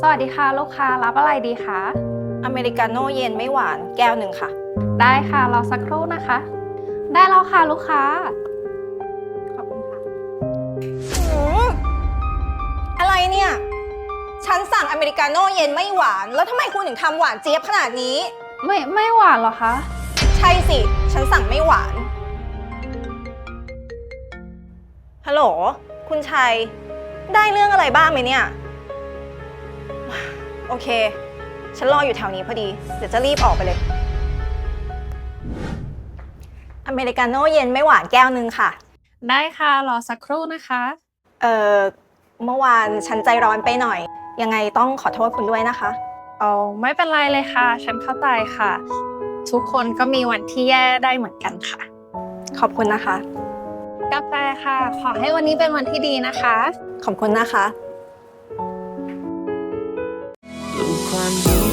สวัสดีค่ะลูกค้ารับอะไรดีคะ อเมริกาโน่เย็นไม่หวานแก้วหนึ่งค่ะ ได้ค่ะรอสักครู่นะคะ ได้แล้วค่ะลูกค้า ขอบคุณค่ะ หืมอะไรเนี่ย ฉันสั่งอเมริกาโน่เย็นไม่หวาน แล้วทำไมคุณถึงทำหวานเจี๊ยบขนาดนี้ ไม่ไม่หวานเหรอคะ ใช่สิ ฉันสั่งไม่หวาน ฮัลโหล คุณชัย ได้เรื่องอะไรบ้างไหมเนี่ย โอเค ฉันรออยู่แถวนี้พอดี เดี๋ยวจะรีบออกไปเลย อเมริกาโน่เย็นไม่หวานแก้วหนึงค่ะ ได้ค่ะ รอสักครู่นะคะ เอ่อ เมื่อวานฉันใจร้อนไปหน่อย ยังไงต้องขอโทษคุณด้วยนะคะ เอาไม่เป็นไรเลยค่ะ ฉันเข้าใจค่ะ ทุกคนก็มีวันที่แย่ได้เหมือนกันค่ะ ขอบคุณนะคะ กาแฟค่ะ ขอให้วันนี้เป็นวันที่ดีนะคะ ขอบคุณนะคะ ความดี